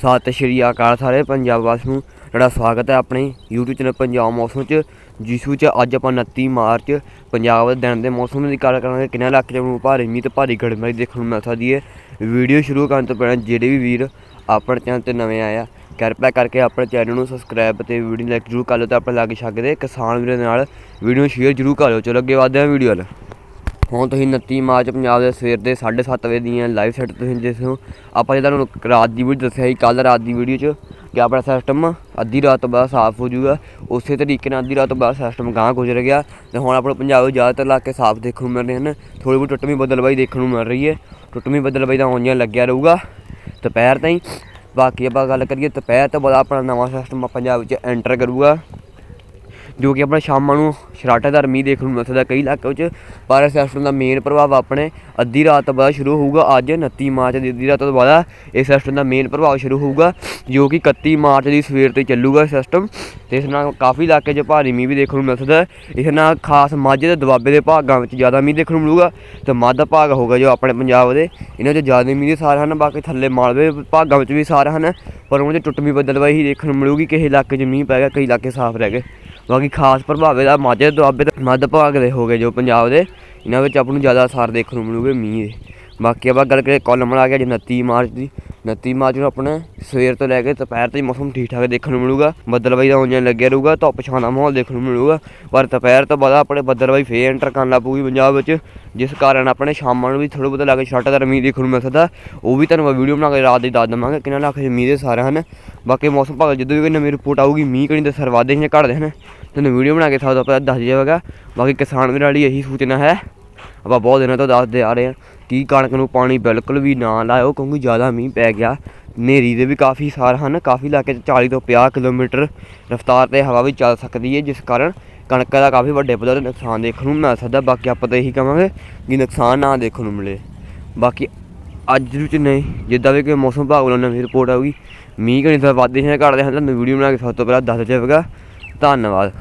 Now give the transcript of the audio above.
ਸਤਿ ਸ਼੍ਰੀ ਅਕਾਲ ਸਾਰੇ ਪੰਜਾਬ ਵਾਸ ਨੂੰ। ਤੁਹਾਡਾ ਸਵਾਗਤ ਹੈ ਆਪਣੇ YouTube ਚੈਨਲ ਪੰਜਾਬ ਮੌਸਮ ਚ, ਜਿਸੂ ਚ ਅੱਜ ਆਪਾਂ 29 ਮਾਰਚ ਪੰਜਾਬ ਦੇ ਦਿਨ ਦੇ ਮੌਸਮ ਦੀ ਗੱਲ ਕਰਾਂਗੇ। ਕਿੰਨੇ ਇਲਾਕੇ ਨੂੰ ਭਾਰੀ ਮੀਂਹ ਤੇ ਭਾਰੀ ਗੜਮੜੀ ਦੇਖਣ ਨੂੰ ਮਿਲ ਸਕਦੀ ਹੈ। ਵੀਡੀਓ ਸ਼ੁਰੂ ਕਰਨ ਤੋਂ ਪਹਿਲਾਂ ਜਿਹੜੇ ਵੀ ਵੀਰ ਆਪਣੇ ਚੈਨਲ ਤੇ ਨਵੇਂ ਆਏ ਆ, ਕਿਰਪਾ ਕਰਕੇ ਆਪਣੇ ਚੈਨਲ ਨੂੰ ਸਬਸਕ੍ਰਾਈਬ ਤੇ ਵੀਡੀਓ ਲਾਈਕ ਜਰੂਰ ਕਰ ਲਓ ਤੇ ਆਪਣੇ ਲਾਗੇ ਛੱਕ ਦੇ ਕਿਸਾਨ ਵੀਰਾਂ ਦੇ ਨਾਲ ਵੀਡੀਓ ਸ਼ੇਅਰ ਜਰੂਰ ਕਰ ਲਓ। ਚਲੋ ਅੱਗੇ ਵਧਦੇ ਹਾਂ ਵੀਡੀਓ ਵੱਲ। ਹੁਣ ਤੁਸੀਂ 29 ਮਾਰਚ ਪੰਜਾਬ ਦੇ ਸਵੇਰ ਦੇ 7:30 ਵਜੇ ਦੀਆਂ ਲਾਈਵ ਸੈਟ ਤੁਸੀਂ ਜਿਸ ਨੂੰ ਆਪਾਂ ਜਿਹੜਾ ਤੁਹਾਨੂੰ ਰਾਤ ਦੀ ਵੀਡੀਓ ਦੱਸਿਆ ਸੀ ਕੱਲ ਰਾਤ ਦੀ ਵੀਡੀਓ 'ਚ, ਕਿ ਆਪਣਾ ਸਿਸਟਮ ਅੱਧੀ ਰਾਤ ਤੋਂ ਬਾਅਦ ਸਾਫ਼ ਹੋ ਜਾਊਗਾ। ਉਸੇ ਤਰੀਕੇ ਨਾਲ ਅੱਧੀ ਰਾਤ ਤੋਂ ਬਾਅਦ ਸਿਸਟਮ ਗਾਂਹ ਗੁਜ਼ਰ ਗਿਆ ਤੇ ਹੁਣ ਆਪਣੇ ਪੰਜਾਬ ਦੇ ਜ਼ਿਆਦਾਤਰ ਇਲਾਕੇ ਸਾਫ਼ ਦੇਖਣ ਨੂੰ ਮਿਲ ਰਹੇ ਹਨ। ਥੋੜੀ ਬਹੁਤ ਟੁੱਟਵੀਂ ਬਦਲਵਾਈ ਦੇਖਣ ਨੂੰ ਮਿਲ ਰਹੀ ਹੈ। ਟੁੱਟਵੀਂ ਬਦਲਵਾਈ ਦਾ ਉਂਝ ਲੱਗਿਆ ਰਹੂਗਾ। ਦੁਪਹਿਰ ਤਾਈਂ। ਬਾਕੀ ਆਪਾਂ ਗੱਲ ਕਰੀਏ, ਦੁਪਹਿਰ ਤੋਂ ਬਾਅਦ ਆਪਣਾ ਨਵਾਂ ਸਿਸਟਮ ਪੰਜਾਬ ਵਿੱਚ ਐਂਟਰ ਕਰੂਗਾ। ਜੋ ਕਿ ਆਪਣਾ ਸ਼ਾਮਾਂ ਨੂੰ ਸ਼ਰਾਟੇਦਾਰ ਮੀਂਹ ਦੇਖਣ ਨੂੰ ਮਿਲ ਸਕਦਾ ਕਈ ਇਲਾਕਿਆਂ ਵਿੱਚ ਪਰ ਇਸ ਸਿਸਟਮ ਦਾ ਮੇਨ ਪ੍ਰਭਾਵ ਆਪਣੇ ਅੱਧੀ ਰਾਤ ਤੋਂ ਬਾਅਦ ਸ਼ੁਰੂ ਹੋਊਗਾ, ਅੱਜ 29 ਮਾਰਚ ਦੀ ਅੱਧੀ ਰਾਤ ਤੋਂ ਬਾਅਦ ਇਸ ਸਿਸਟਮ ਦਾ ਮੇਨ ਪ੍ਰਭਾਵ ਸ਼ੁਰੂ ਹੋਊਗਾ, ਜੋ ਕਿ 31 ਮਾਰਚ ਦੀ ਸਵੇਰ ਤੇ ਚੱਲੂਗਾ ਸਿਸਟਮ। ਤੇ ਇਸ ਨਾਲ ਕਾਫੀ ਇਲਾਕੇ 'ਚ ਭਾਰੀ ਮੀਂਹ ਵੀ ਦੇਖਣ ਨੂੰ ਮਿਲ ਸਕਦਾ ਇਸ ਨਾਲ ਖਾਸ ਮਾਝੇ ਦੇ ਦੁਆਬੇ ਦੇ ਭਾਗਾਂ ਵਿੱਚ ਜ਼ਿਆਦਾ ਮੀਂਹ ਦੇਖਣ ਨੂੰ ਮਿਲੂਗਾ, ਤੇ ਮੱਧ ਭਾਗ ਹੋਗਾ ਜੋ ਆਪਣੇ ਪੰਜਾਬ ਦੇ। ਇਹਨਾਂ 'ਚ ਜ਼ਿਆਦਾ ਮੀਂਹ ਦੇ ਸਾਰ ਹਨ, ਬਾਕੀ ਥੱਲੇ ਮਾਲਵੇ ਭਾਗਾਂ ਵਿੱਚ ਵੀ ਸਾਰ ਹਨ, ਪਰ ਉਹਨਾਂ 'ਚ ਟੁੱਟਵੀਂ ਬਦਲਵਾਈ ਹੀ ਦੇਖਣ ਨੂੰ ਮਿਲੂਗੀ ਕਿਸੇ ਇਲਾਕੇ 'ਚ ਮੀਂਹ ਪੈ ਗਿਆ, ਕਈ ਇਲਾਕੇ ਸਾਫ਼ ਰਹਿ ਗਏ। ਬਾਕੀ ਖਾਸ ਪ੍ਰਭਾਵ ਇਹਦਾ ਮਾਝੇ ਦੁਆਬੇ ਤੇ ਮੱਧ ਭਾਗ ਦੇ ਹੋ ਗਏ ਜੋ ਪੰਜਾਬ ਦੇ। ਇਹਨਾਂ ਵਿੱਚ ਆਪਾਂ ਨੂੰ ਜ਼ਿਆਦਾ ਅਸਰ ਦੇਖਣ ਨੂੰ ਮਿਲੂਗੇ ਮੀਂਹ ਦੇ। ਬਾਕੀ ਆਪਾਂ ਗੱਲ ਕਰੀਏ ਕਾਲਮ ਆ ਗਿਆ ਜੀ 29 ਮਾਰਚ ਦੀ। 29 ਮਾਰਚ ਨੂੰ ਆਪਣੇ ਸਵੇਰ ਤੋਂ ਲੈ ਕੇ ਦੁਪਹਿਰ ਤੱਕ ਮੌਸਮ ਠੀਕ ਠਾਕ ਦੇਖਣ ਨੂੰ ਮਿਲੂਗਾ। ਬੱਦਲਬਾਈ ਦਾ ਉਂਝ ਲੱਗਿਆ ਰਹੂਗਾ, ਧੁੱਪ ਛਾਂ ਮਾਹੌਲ ਦੇਖਣ ਨੂੰ ਮਿਲੂਗਾ। ਪਰ ਦੁਪਹਿਰ ਤੋਂ ਬਾਅਦ ਆਪਣੇ ਬੱਦਲਬਾਈ ਫੇਰ ਐਂਟਰ ਕਰਨ ਲੱਗ ਪਊਗੀ ਪੰਜਾਬ ਵਿੱਚ। ਜਿਸ ਕਾਰਨ ਆਪਣੇ ਸ਼ਾਮਾਂ ਨੂੰ ਵੀ ਥੋੜਾ ਬਹੁਤਾ ਲੱਗੇ ਛੱਟਦਾਰ ਮੀਂਹ ਦੇਖਣ ਨੂੰ ਮਿਲ ਸਕਦਾ। ਉਹ ਵੀ ਤੁਹਾਨੂੰ ਵੀਡੀਓ ਬਣਾ ਕੇ ਰਾਤ ਦੀ ਦੱਸ ਦਵਾਂਗੇ ਕਿੰਨਾ ਲੱਖ ਮੀਂਹ ਦੇ ਸਾਰੇ ਹਨ। ਬਾਕੀ ਮੌਸਮ ਭਾਗ ਜਦੋਂ ਵੀ ਕੋਈ ਨਵੀਂ ਰਿਪੋਰਟ ਆਊਗੀ, ਮੀਂਹ ਕਿੰਨੀ ਦੇ ਸਰ ਵਾਧੇ ਜਾਂ ਘਟਦੇ ਹਨ। ਤੁਹਾਨੂੰ ਵੀਡੀਓ ਬਣਾ ਕੇ ਸਭ ਤੋਂ ਪਹਿਲਾਂ ਦੱਸ ਜਾਵੇਗਾ ਬਾਕੀ ਕਿਸਾਨ ਵੀਰਾਂ ਲਈ ਇਹੀ ਸੂਚਨਾ ਹੈ। ਆਪਾਂ ਬਹੁਤ ਦਿਨਾਂ ਤੋਂ ਦੱਸਦੇ ਆ ਰਹੇ ਹਾਂ ਕਿ ਕਣਕ ਨੂੰ ਪਾਣੀ ਬਿਲਕੁਲ ਵੀ ਨਾ ਲਾਇਓ, ਕਿਉਂਕਿ ਜ਼ਿਆਦਾ ਮੀਂਹ ਪੈ ਗਿਆ। ਹਨੇਰੀ ਦੇ ਵੀ ਕਾਫੀ ਸਾਰ ਹਨ, ਕਾਫੀ ਇਲਾਕੇ 'ਚ 40 ਤੋਂ 50 ਕਿਲੋਮੀਟਰ ਰਫ਼ਤਾਰ ਤੇ ਹਵਾ ਵੀ ਚੱਲ ਸਕਦੀ ਹੈ, ਜਿਸ ਕਾਰਨ ਕਣਕ ਦਾ ਕਾਫੀ ਵੱਡੇ ਪੱਧਰ ਤੇ ਨੁਕਸਾਨ ਦੇਖਣ ਨੂੰ ਮਿਲ ਸਕਦਾ। ਬਾਕੀ ਆਪਾਂ ਤਾਂ ਇਹੀ ਕਹਾਂਗੇ ਕਿ ਨੁਕਸਾਨ ਨਾ ਦੇਖਣ ਨੂੰ ਮਿਲੇ। ਬਾਕੀ ਅੱਜ ਵਿੱਚ ਨਹੀਂ, ਜਿੱਦਾਂ ਵੀ ਕੋਈ ਮੌਸਮ ਵਿਭਾਗ ਵੱਲੋਂ ਨਵੀਂ ਰਿਪੋਰਟ ਆਊਗੀ, ਮੀਂਹ ਕਣੀ ਤਾਂ ਵਾਧੇ ਜਾਂ ਘਟਦੇ ਹਨ ਤੁਹਾਨੂੰ ਵੀਡੀਓ ਬਣਾ ਕੇ ਸਭ ਤੋਂ ਪਹਿਲਾਂ ਦੱਸ ਜਾਵੇਗਾ ਧੰਨਵਾਦ।